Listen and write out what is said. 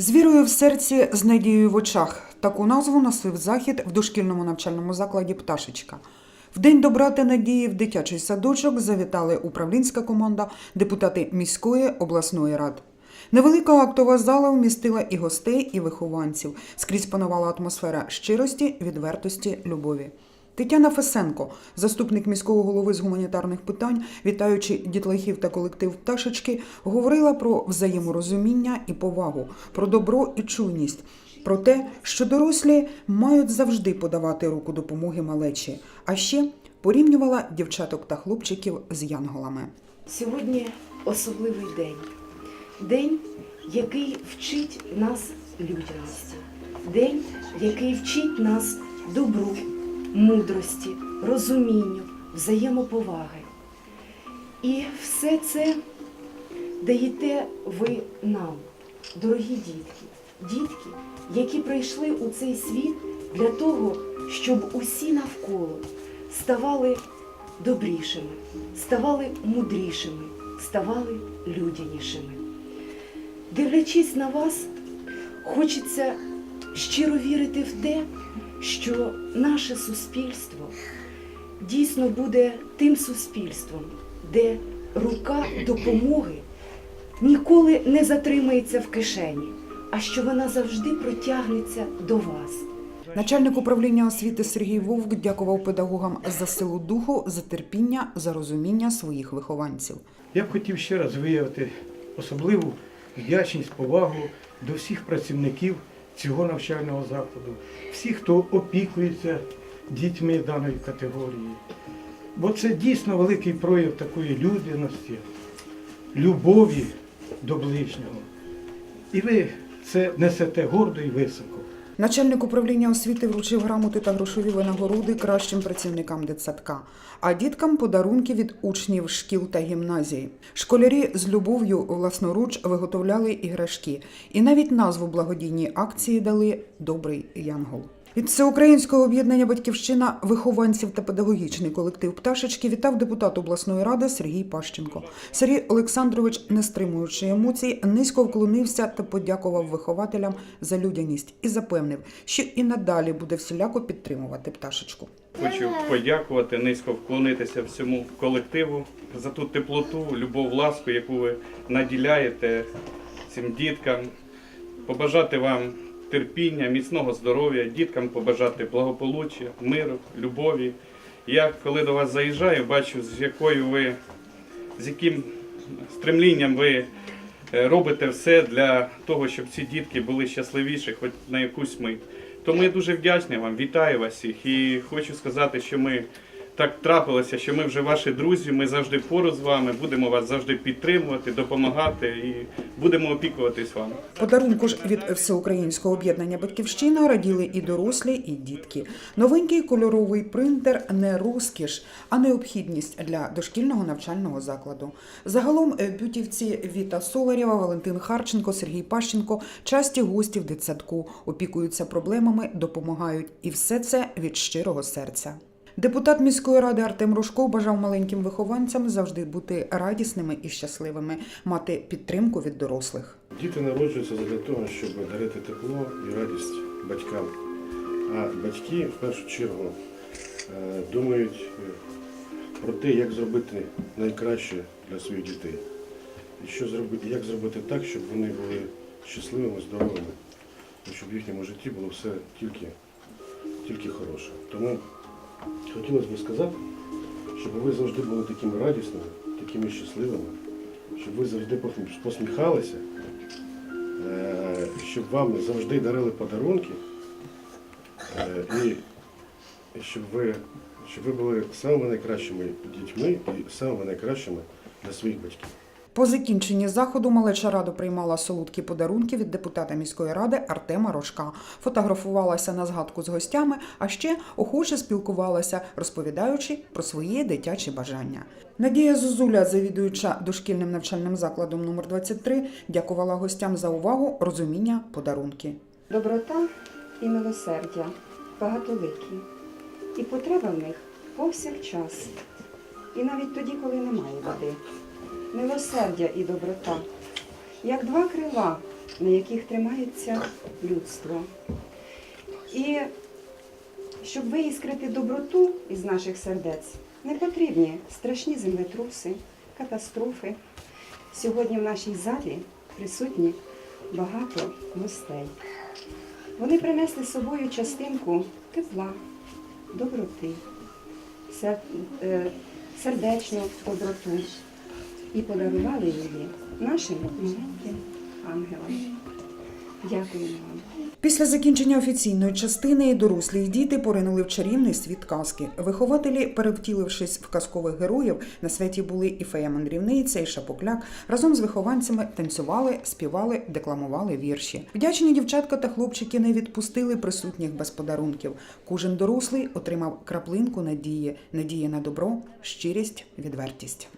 З вірою в серці, з надією в очах. Таку назву носив захід в дошкільному навчальному закладі Пташечка. В День добра та надії в дитячий садочок завітали управлінська команда, депутати міської обласної рад. Невелика актова зала вмістила і гостей, і вихованців. Скрізь панувала атмосфера щирості, відвертості, любові. Тетяна Фесенко, заступник міського голови з гуманітарних питань, вітаючи дітлахів та колектив пташечки, говорила про взаєморозуміння і повагу, про добро і чуйність, про те, що дорослі мають завжди подавати руку допомоги малечі, а ще порівнювала дівчаток та хлопчиків з янголами. Сьогодні особливий день. День, який вчить нас людяності. День, який вчить нас добру, мудрості, розумінню, взаємоповаги. І все це даєте ви нам, дорогі дітки, дітки, які прийшли у цей світ для того, щоб усі навколо ставали добрішими, ставали мудрішими, ставали людянішими. Дивлячись на вас, хочеться щиро вірити в те, що наше суспільство дійсно буде тим суспільством, де рука допомоги ніколи не затримається в кишені, а що вона завжди протягнеться до вас. Начальник управління освіти Сергій Вовк дякував педагогам за силу духу, за терпіння, за розуміння своїх вихованців. Я б хотів ще раз виявити особливу вдячність, повагу до всіх працівників цього навчального закладу, всі, хто опікується дітьми даної категорії. Бо це дійсно великий прояв такої людяності, любові до ближнього. І ви це несете гордо і високо. Начальник управління освіти вручив грамоти та грошові винагороди кращим працівникам дитсадка, а діткам подарунки від учнів шкіл та гімназій. Школярі з любов'ю власноруч виготовляли іграшки, і навіть назву благодійній акції дали Добрий Янгол. Від всеукраїнського об'єднання Батьківщина вихованців та педагогічний колектив пташечки вітав депутат обласної ради Сергій Пащенко. Сергій Олександрович, не стримуючи емоцій, низько вклонився та подякував вихователям за людяність і запевнив, що і надалі буде всіляко підтримувати пташечку. Хочу подякувати, низько вклонитися всьому колективу за ту теплоту, любов, ласку, яку ви наділяєте цим діткам. Побажати вам терпіння, міцного здоров'я, діткам побажати благополуччя, миру, любові. Я коли до вас заїжджаю, бачу, з якою ви, з яким стремлінням ви е, робите все для того, щоб ці дітки були щасливіші, хоч на якусь мить. Тому я дуже вдячний вам, вітаю вас всіх і хочу сказати, що ми так трапилося, що ми вже ваші друзі, ми завжди поруч з вами, будемо вас завжди підтримувати, допомагати і будемо опікуватись вами. Подарунку ж від всеукраїнського об'єднання Батьківщина раділи і дорослі, і дітки. Новенький кольоровий принтер не розкіш, а необхідність для дошкільного навчального закладу. Загалом е, бютівці Віта Соларєва, Валентин Харченко, Сергій Пащенко часті гості в дитсадку, опікуються проблемами, допомагають, і все це від щирого серця. Депутат міської ради Артем Рушко бажав маленьким вихованцям завжди бути радісними і щасливими, мати підтримку від дорослих. Діти народжуються для того, щоб дарити тепло і радість батькам. А батьки в першу чергу е, думають е, про те, як зробити найкраще для своїх дітей. І що зробити, як зробити так, щоб вони були щасливими, здоровими, щоб в їхньому житті було все тільки, тільки хороше. Тому хотілося б сказати, щоб ви завжди були такими радісними, такими щасливими, щоб ви завжди посміхалися. Е, щоб вам завжди дарили подарунки, е, і щоб ви, щоб ви були самими найкращими дітьми і самими найкращими для своїх батьків. По закінченні заходу малеча раду приймала солодкі подарунки від депутата міської ради Артема Рожка, фотографувалася на згадку з гостями, а ще охоче спілкувалася, розповідаючи про свої дитячі бажання. Надія Зозуля, завідуюча дошкільним навчальним закладом номер 23, дякувала гостям за увагу, розуміння, подарунки. Доброта і милосердя багатоликі, і потреба в них повсякчас, і навіть тоді, коли немає води. Милосердя і доброта, як два крила, на яких тримається людство. І щоб виіскрити доброту із наших сердець, не потрібні страшні землетруси, катастрофи. Сьогодні в нашій залі присутні багато гостей. Вони принесли з собою частинку тепла, доброти, е, сердечну доброту і подарували її нашим маленьким ангелам. Дякуємо вам. Після закінчення офіційної частини дорослі й діти поринули в чарівний світ казки. Вихователі, перевтілившись в казкових героїв, на святі були і фея мандрівниця, і шапокляк. Разом з вихованцями танцювали, співали, декламували вірші. Вдячні дівчатка та хлопчики не відпустили присутніх без подарунків. Кожен дорослий отримав краплинку надії, надії на добро, щирість, відвертість.